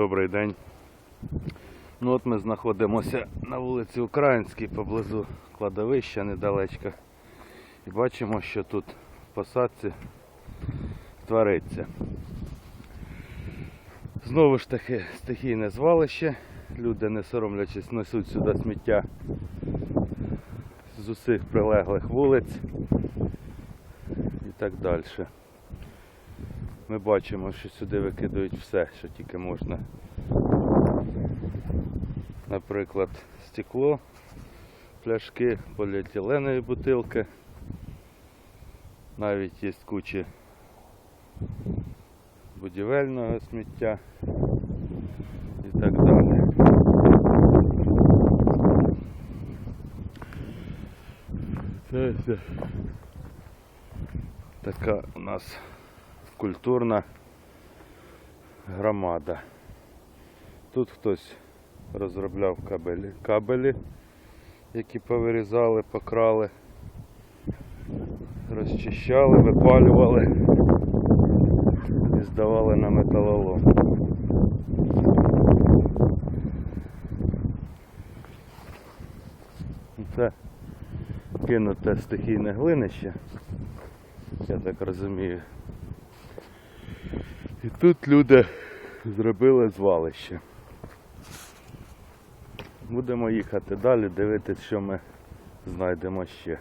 Добрий день. Ну от ми знаходимося на вулиці Українській поблизу кладовища недалечко. І бачимо, що тут в посадці твориться. Знову ж таки стихійне звалище. Люди, не соромлячись, несуть сюди сміття з усіх прилеглих вулиць і так далі. Ми бачимо, що сюди викидають все, що тільки можна. Наприклад, стекло, пляшки, поліетиленові бутилки. Навіть є кучі будівельного сміття і так далі. Це, це така у нас культурна громада. Тут хтось розробляв кабелі, кабелі, які повирізали, покрали, розчищали, випалювали і здавали на металолом. Це кинуте стихійне глинище, я так розумію. І тут люди зробили звалище. Будемо їхати далі, дивитися, що ми знайдемо ще.